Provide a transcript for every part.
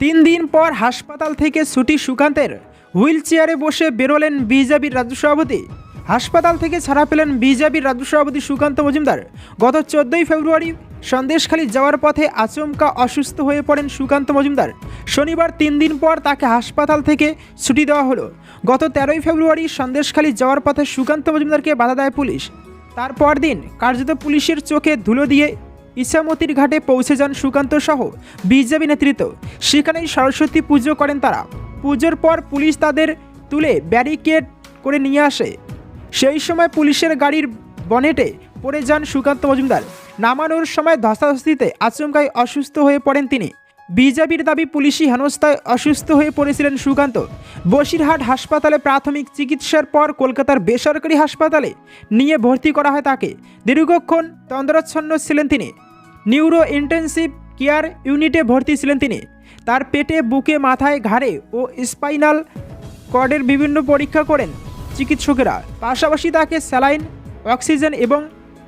তিন দিন পর হাসপাতাল থেকে ছুটি সুকান্তের। হুইল চেয়ারে বসে বেরোলেন বিজেপির রাজ্য সভাপতি। হাসপাতাল থেকে ছাড়া পেলেন বিজেপির রাজ্য সভাপতি সুকান্ত মজুমদার। গত চোদ্দই ফেব্রুয়ারি সন্দেশখালী যাওয়ার পথে আচমকা অসুস্থ হয়ে পড়েন সুকান্ত মজুমদার। শনিবার তিন দিন পর তাকে হাসপাতাল থেকে ছুটি দেওয়া হলো। গত তেরোই ফেব্রুয়ারি সন্দেশখালী যাওয়ার পথে সুকান্ত মজুমদারকে বাধা দেয় পুলিশ। তারপর দিন কার্যত পুলিশের চোখে ধুলো দিয়ে ইসামতির ঘাটে পৌঁছে যান সুকান্ত সহ বিজেপি নেতৃত্ব। সেখানেই সরস্বতী পুজো করেন তারা। পুজোর পর পুলিশ তাদের তুলে ব্যারিকেড করে নিয়ে আসে। সেই সময় পুলিশের গাড়ির বনেটে পড়ে যান সুকান্ত মজুমদার। নামানোর সময় ধস্তাধস্তিতে আচমকায় অসুস্থ হয়ে পড়েন তিনি। বিজেপির দাবি, পুলিশি হেনস্থায় অসুস্থ হয়ে পড়েছিলেন সুকান্ত। বসিরহাট হাসপাতালে প্রাথমিক চিকিৎসার পর কলকাতার বেসরকারি হাসপাতালে নিয়ে ভর্তি করা হয় তাকে। দীর্ঘক্ষণ তন্দ্রাচ্ছন্ন ছিলেন তিনি। নিউরো ইন্টেন্সিভ কেয়ার ইউনিটে ভর্তি ছিলেন তিনি। তার পেটে, বুকে, মাথায় ঘাড়ে ও স্পাইনাল কর্ডের বিভিন্ন পরীক্ষা করেন চিকিৎসকেরা। পাশাপাশি তাকে স্যালাইন, অক্সিজেন এবং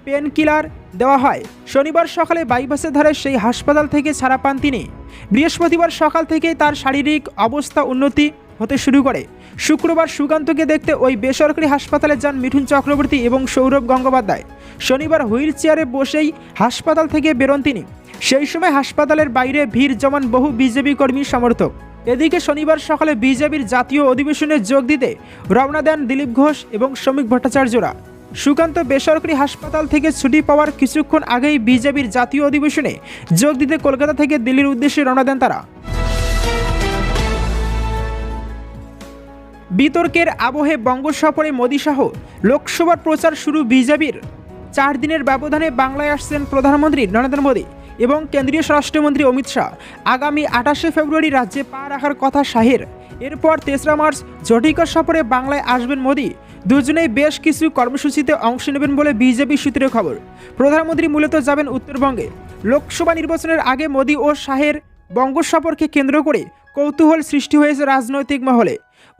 পেন কিলার দেওয়া হয়। শনিবার সকালে বাইপাসের ধারে সেই হাসপাতাল থেকে ছাড়া পান তিনি। বৃহস্পতিবার সকাল থেকেই তার শারীরিক অবস্থা উন্নতি হতে শুরু করে। শুক্রবার সুকান্তকে দেখতে ওই বেসরকারি হাসপাতালে যান মিঠুন চক্রবর্তী এবং সৌরভ গঙ্গোপাধ্যায়। শনিবার হুইল চেয়ারে বসেই হাসপাতাল থেকে বেরোন তিনি। সেই সময় হাসপাতালের বাইরে ভিড় জমান বহু বিজেপি কর্মী সমর্থক। এদিকে শনিবার সকালে বিজেপির জাতীয় অধিবেশনে যোগ দিতে রওনা দেন দিলীপ ঘোষ এবং শ্রমিক ভট্টাচার্যরা। সুকান্ত বেসরকারি হাসপাতাল থেকে ছুটি পাওয়ার কিছুক্ষণ আগেই বিজেপির জাতীয় অধিবেশনে যোগ দিতে কলকাতা থেকে দিল্লির উদ্দেশ্যে রওনা দেন তারা। বিতর্কের আবহে বঙ্গ সফরে মোদী সহ লোকসভার প্রচার শুরু বিজেপির। চার দিনের ব্যবধানে বাংলায় আসছেন প্রধানমন্ত্রী নরেন্দ্র মোদী এবং কেন্দ্রীয় স্বরাষ্ট্রমন্ত্রী অমিত শাহ। আগামী আঠাশে ফেব্রুয়ারি রাজ্যে পা রাখার কথা শাহের। এরপর তেসরা মার্চ জটিকা সফরে বাংলায় আসবেন মোদী। দুজনেই বেশ কিছু কর্মসূচিতে অংশ নেবেন বলে বিজেপি সূত্রে খবর। প্রধানমন্ত্রী মূলত যাবেন উত্তরবঙ্গে। লোকসভা নির্বাচনের আগে মোদী ও শাহের বঙ্গ সফরকে কেন্দ্র করে কৌতূহল সৃষ্টি হয়েছে রাজনৈতিক মহলে।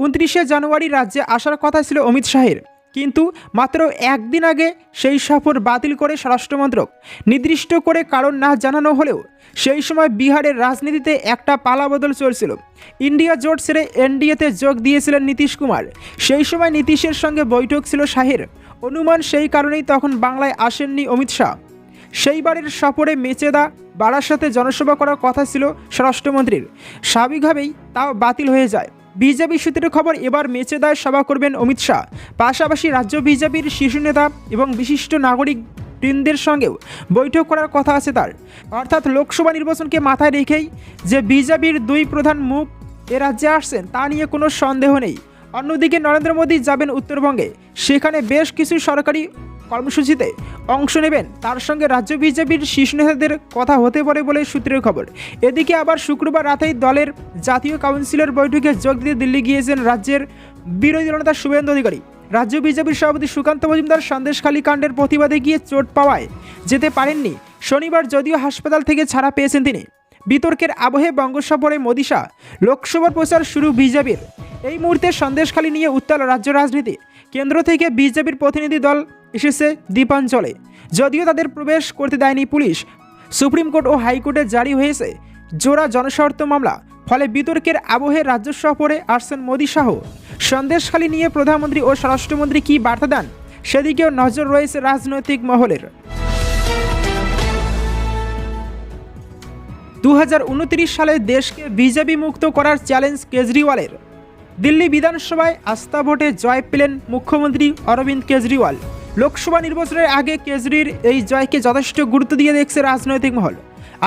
উনত্রিশে জানুয়ারি রাজ্যে আসার কথা ছিল অমিত শাহের। কিন্তু মাত্র একদিন আগে সেই সফর বাতিল করে স্বরাষ্ট্রমন্ত্রক। নির্দিষ্ট করে কারণ না জানানো হলেও সেই সময় বিহারের রাজনীতিতে একটা পালাবদল চলছিল। ইন্ডিয়া জোট ছেড়ে এনডিএতে যোগ দিয়েছিলেন নীতিশ কুমার। সেই সময় নীতিশের সঙ্গে বৈঠক ছিল শাহের। অনুমান সেই কারণেই তখন বাংলায় আসেননি অমিত শাহ। সেইবারের সফরে মেচেদা বারাসাতে জনসভা করার কথা ছিল স্বরাষ্ট্রমন্ত্রীর। স্বাভাবিকভাবেই তাও বাতিল হয়ে যায়। বিজেপি সূত্রের খবর, এবার মেচেদায় সভা করবেন অমিত শাহ। পাশাপাশি রাজ্য বিজেপির শীর্ষ নেতা এবং বিশিষ্ট নাগরিক বৃন্দের সঙ্গেও বৈঠক করার কথা আছে তার। অর্থাৎ লোকসভা নির্বাচনকে মাথায় রেখেই যে বিজেপির দুই প্রধান মুখ এ রাজ্যে আসছেন, তা নিয়ে কোনো সন্দেহ নেই। অন্যদিকে নরেন্দ্র মোদী যাবেন উত্তরবঙ্গে। সেখানে বেশ কিছু সরকারি কর্মসূচিতে অংশ নেবেন। তার সঙ্গে রাজ্য বিজেপির শীর্ষ নেতাদের কথা হতে পারে বলে সূত্রের খবর। এদিকে আবার শুক্রবার রাতেই দলের জাতীয় কাউন্সিলের বৈঠকে যোগ দিতে দিল্লি গিয়েছেন রাজ্যের বিরোধী দলনেতা শুভেন্দু অধিকারী। রাজ্য বিজেপির সভাপতি সুকান্ত মজুমদার সন্দেশখালী কাণ্ডের প্রতিবাদে গিয়ে চোট পাওয়ায় যেতে পারেননি। শনিবার যদিও হাসপাতাল থেকে ছাড়া পেয়েছেন তিনি। বিতর্কের আবহে বঙ্গ সফরে মোদী শাহ, লোকসভার প্রচার শুরু বিজেপির। এই মুহূর্তে সন্দেশখালী নিয়ে উত্তাল রাজ্য রাজনীতি। কেন্দ্র থেকে বিজেপির প্রতিনিধি দল এসেছে দ্বীপাঞ্চলে। যদিও তাদের প্রবেশ করতে দেয়নি পুলিশ। সুপ্রিম কোর্ট ও হাইকোর্টে জারি হয়েছে জোড়া জনস্বার্থ মামলা। ফলে বিতর্কের আবহে রাজ্য সফরে আসছেন মোদী শাহ। সন্দেশখালী নিয়ে প্রধানমন্ত্রী ও স্বরাষ্ট্রমন্ত্রী কী বার্তা দেন? সেদিকেও নজর রয়েছে রাজনৈতিক মহলের। দু হাজার উনত্রিশ সালে দেশকে বিজেপি মুক্ত করার চ্যালেঞ্জ কেজরিওয়ালের। দিল্লি বিধানসভায় আস্থা ভোটে জয় পেলেন মুখ্যমন্ত্রী অরবিন্দ কেজরিওয়াল। লোকসভা নির্বাচনের আগে কেজরির এই জয়কে যথেষ্ট গুরুত্ব দিয়ে দেখছে রাজনৈতিক মহল।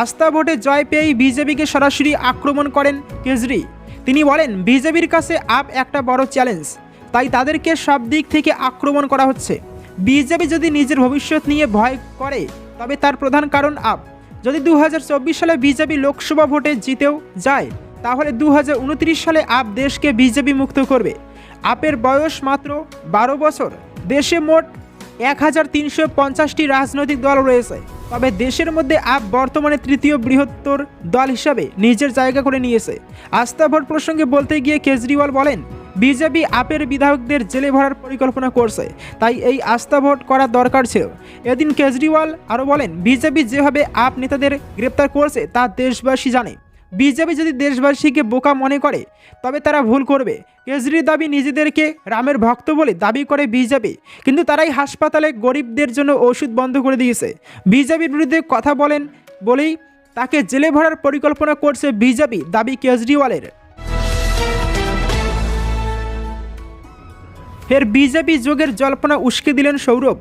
আস্থা ভোটে জয় পেয়েই বিজেপিকে সরাসরি আক্রমণ করেন কেজরি। তিনি বলেন, বিজেপির কাছে আপ একটা বড় চ্যালেঞ্জ, তাই তাদেরকে সব দিক থেকে আক্রমণ করা হচ্ছে। বিজেপি যদি নিজের ভবিষ্যৎ নিয়ে ভয় করে, তবে তার প্রধান কারণ আপ। যদি দু হাজার চব্বিশ সালে বিজেপি লোকসভা ভোটে জিতেও যায় তাহলে দু হাজার উনত্রিশ সালে আপ দেশকে বিজেপি মুক্ত করবে। আপের বয়স মাত্র বারো বছর। দেশে মোট এক হাজার তিনশো পঞ্চাশটি রাজনৈতিক দল রয়েছে। তবে দেশের মধ্যে আপ বর্তমানে তৃতীয় বৃহত্তর দল হিসাবে নিজের জায়গা করে নিয়েছে। আস্থা ভোট প্রসঙ্গে বলতে গিয়ে কেজরিওয়াল বলেন, বিজেপি আপের বিধায়কদের জেলে ভরার পরিকল্পনা করছে, তাই এই আস্থা ভোট করা দরকার ছিল। এদিন কেজরিওয়াল আরও বলেন, বিজেপি যেভাবে আপ নেতাদের গ্রেপ্তার করছে তা দেশবাসী জানে। বিজেপি যদি দেশবাসীকে বোকা মনে করে, তবে তারা ভুল করবে। কেজরির দাবি নিজেদেরকে রামের ভক্ত বলে দাবি করে বিজেপি, কিন্তু তারাই হাসপাতালে গরিবদের জন্য ওষুধ বন্ধ করে দিয়েছে। বিজেপির বিরুদ্ধে কথা বলেন বলেই তাকে জেলে ভরার পরিকল্পনা করছে বিজেপি, দাবি কেজরিওয়ালের। ফের বিজেপি যোগের জল্পনা উস্কে দিলেন সৌরভ।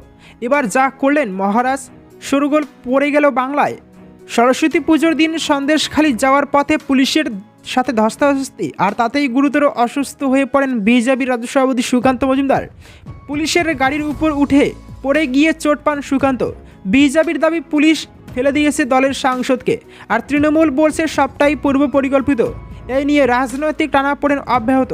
এবার যা করলেন মহারাজ, সরগোল পড়ে গেল বাংলায়। সরস্বতী পুজোর দিন সন্দেশখালি যাওয়ার পথে পুলিশের সাথে ধস্তাধস্তি, আর তাতেই গুরুতর অসুস্থ হয়ে পড়েন বিজেপি রাজ্য সভাপতি সুকান্ত মজুমদার। পুলিশের গাড়ির উপর উঠে পড়ে গিয়ে চোট পান সুকান্ত। বিজেপির দাবি পুলিশ ফেলে দিয়েছে দলের সাংসদকে, আর তৃণমূল বলছে সবটাই পূর্ব পরিকল্পিত। এই নিয়ে রাজনৈতিক টানাপোড়েন অব্যাহত।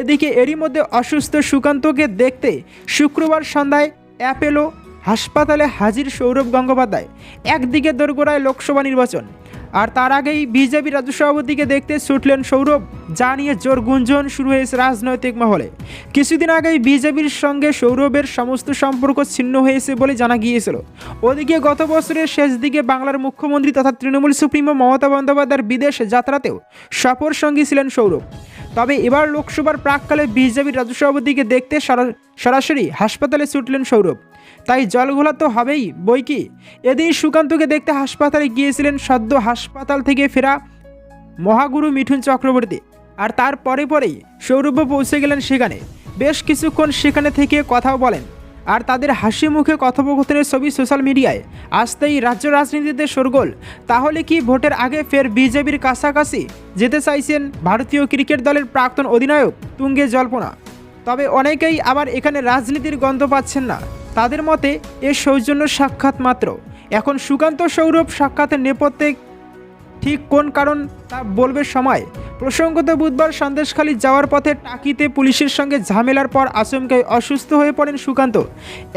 এদিকে এরই মধ্যে অসুস্থ সুকান্তকে দেখতে শুক্রবার সন্ধ্যায় অ্যাপেলো হাসপাতালে হাজির সৌরভ গঙ্গোপাধ্যায়, একদিকে দোরগোড়ায় লোকসভা নির্বাচন। আর তার আগেই বিজেপি রাজ্য সভাপতিকে দেখতে ছুটলেন সৌরভ, যা নিয়ে জোর গুঞ্জন শুরু হয়েছে রাজনৈতিক মহলে। কিছুদিন আগেই বিজেপির সঙ্গে সৌরভের সমস্ত সম্পর্ক ছিন্ন হয়েছে বলে জানা গিয়েছিল। ওদিকে গত বছরের শেষ দিকে বাংলার মুখ্যমন্ত্রী তথা তৃণমূল সুপ্রিমো মমতা বন্দ্যোপাধ্যায়ের বিদেশ যাত্রাতেও সফর সঙ্গী ছিলেন সৌরভ। তবে এবার লোকসভার প্রাককালে বিজেপির রাজ্য সভাপতিকে দেখতে সরা- সরাসরি হাসপাতালে ছুটলেন সৌরভ। তাই জলঘোলা তো হবেই, বই কি? এদিন সুকান্তকে দেখতে হাসপাতালে গিয়েছিলেন সদ্য হাসপাতাল থেকে ফেরা মহাগুরু মিঠুন চক্রবর্তী আর তার পরে পরেই সৌরভ্য পৌঁছে গেলেন সেখানে। বেশ কিছুক্ষণ সেখানে থেকে কথাও বলেন আর তাদের হাসি মুখে কথোপকথনের ছবি সোশ্যাল মিডিয়ায়। আসতেই রাজ্য রাজনীতিতে সরগোল, তাহলে কি ভোটের আগে ফের বিজেপির কাছাকাছি যেতে চাইছেন ভারতীয় ক্রিকেট দলের প্রাক্তন অধিনায়ক তুঙ্গে জল্পনা? তবে অনেকেই আবার এখানে রাজনীতির গন্ধ পাচ্ছেন না। তাদের মতে, এ সৌজন্য সাক্ষাৎ মাত্র। এখন সুকান্ত সৌরভ সাক্ষাতের নেপথ্যে ঠিক কোন কারণ তা বলবে সময়। প্রসঙ্গত বুধবার সন্দেশখালী যাওয়ার পথে টাকিতে পুলিশের সঙ্গে ঝামেলার পর আচমকাই অসুস্থ হয়ে পড়েন সুকান্ত।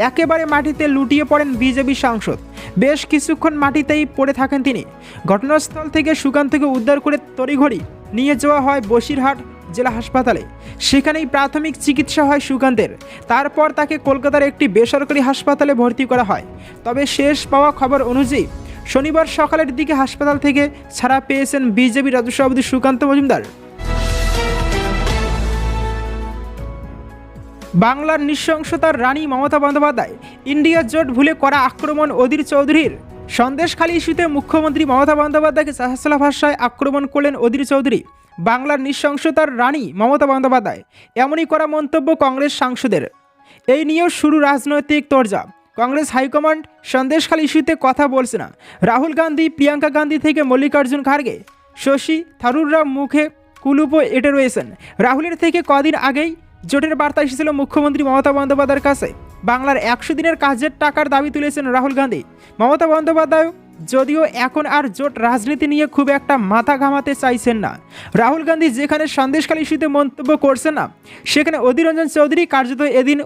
একেবারে মাটিতে লুটিয়ে পড়েন বিজেপি সাংসদ। বেশ কিছুক্ষণ মাটিতেই পড়ে থাকেন তিনি। ঘটনাস্থল থেকে সুকান্তকে উদ্ধার করে তড়িঘড়ি নিয়ে যাওয়া হয় বসিরহাট জেলা হাসপাতালে। সেখানেই প্রাথমিক চিকিৎসা হয় সুকান্তের। তারপর তাকে কলকাতার একটি বেসরকারি হাসপাতালে ভর্তি করা হয়। তবে শেষ পাওয়া খবর অনুযায়ী, শনিবার সকালের দিকে হাসপাতাল থেকে ছাড়া পেয়েছেন বিজেপি রাজ্য সভাপতি সুকান্ত মজুমদার। বাংলার নৃশংসতার রানী মমতা বন্দ্যোপাধ্যায়, ইন্ডিয়া জোট ভুলে করা আক্রমণ অধীর চৌধুরীর। সন্দেশখালী ইস্যুতে মুখ্যমন্ত্রী মমতা বন্দ্যোপাধ্যায়কে সাহসলা ভাষায় আক্রমণ করলেন অধীর চৌধুরী। বাংলার নৃশংসতার রানী মমতা বন্দ্যোপাধ্যায়। এমনই করা মন্তব্য কংগ্রেস সাংসদের। এই নিয়েও শুরু রাজনৈতিক তরজা কংগ্রেস হাইকমান্ড সন্দেশখালী ইস্যুতে কথা বলছে না। রাহুল গান্ধী, প্রিয়াঙ্কা গান্ধী থেকে মল্লিকার্জুন খার্গে। শশী থারুররা মুখে কুলুপো এটে রয়েছেন। রাহুলের থেকে কদিন আগেই জোটের বার্তা এসেছিল মুখ্যমন্ত্রী মমতা বন্দ্যোপাধ্যায়ের কাছে। বাংলার একশো দিনের কাজের টাকার দাবি তুলেছেন রাহুল গান্ধী। মমতা বন্দ্যোপাধ্যায় যদিও এখন আর জোট রাজনীতি নিয়ে খুব একটা মাথা ঘামাতে চাইছেন না। রাহুল গান্ধী যেখানে সন্দেশখালী ইস্যুতে মন্তব্য করছেন না, সেখানে অধীর রঞ্জন চৌধুরী কার্যত এদিন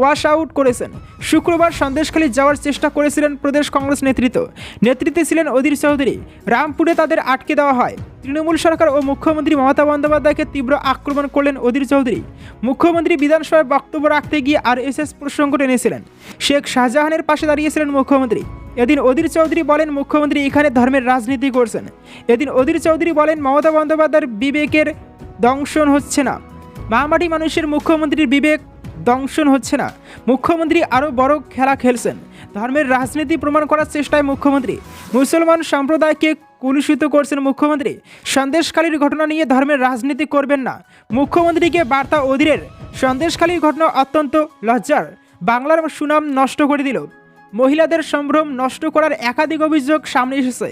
ওয়াশ আউট করেছেন। শুক্রবার সন্দেশখালী যাওয়ার চেষ্টা করেছিলেন প্রদেশ কংগ্রেস নেতৃত্ব। নেতৃত্বে ছিলেন অধীর চৌধুরী। রামপুরে তাদের আটকে দেওয়া হয়। তৃণমূল সরকার ও মুখ্যমন্ত্রী মমতা বন্দ্যোপাধ্যায়কে তীব্র আক্রমণ করলেন অধীর চৌধুরী। মুখ্যমন্ত্রী বিধানসভায় বক্তব্য রাখতে গিয়ে আর এস এস প্রসঙ্গ টেনেছিলেন। শেখ শাহজাহানের পাশে দাঁড়িয়েছিলেন মুখ্যমন্ত্রী। এদিন অধীর চৌধুরী বলেন, মুখ্যমন্ত্রী এখানে ধর্মের রাজনীতি করছেন। এদিন অধীর চৌধুরী বলেন, মমতা বন্দ্যোপাধ্যায়ের বিবেকের দংশন হচ্ছে না। মহামাটি মানুষের মুখ্যমন্ত্রীর বিবেক দংশন হচ্ছে না। মুখ্যমন্ত্রী আরও বড় খেলা খেলছেন। ধর্মের রাজনীতি প্রমাণ করার চেষ্টায় মুখ্যমন্ত্রী। মুসলমান সম্প্রদায়কে কুলুষিত করছেন মুখ্যমন্ত্রী। সন্দেশখালীর ঘটনা নিয়ে ধর্মের রাজনীতি করবেন না। মুখ্যমন্ত্রীকে বার্তা অধীরের। সন্দেশখালীর ঘটনা অত্যন্ত লজ্জার। বাংলার সুনাম নষ্ট করে দিল। মহিলাদের সম্ভ্রম নষ্ট করার একাধিক অভিযোগ সামনে এসেছে।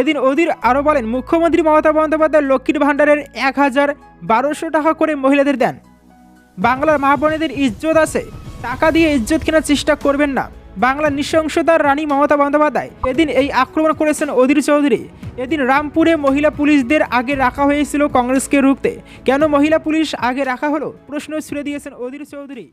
এদিন অধীর আরও বলেন, মুখ্যমন্ত্রী মমতা বন্দ্যোপাধ্যায় লক্ষ্মীর ভাণ্ডারের এক হাজার বারোশো টাকা করে মহিলাদের দেন। বাংলার মা বোনেদের ইজ্জত আছে, টাকা দিয়ে ইজ্জত কেনার চেষ্টা করবেন না। বাংলার নৃশংসতার রানী মমতা বন্দ্যোপাধ্যায় এদিন এই আক্রমণ করেছেন অধীর চৌধুরী। এদিন রামপুরে মহিলা পুলিশদের আগে রাখা হয়েছিল কংগ্রেসকে রুখতে। কেন মহিলা পুলিশ আগে রাখা হলো? প্রশ্ন ছুড়ে দিয়েছেন অধীর চৌধুরী।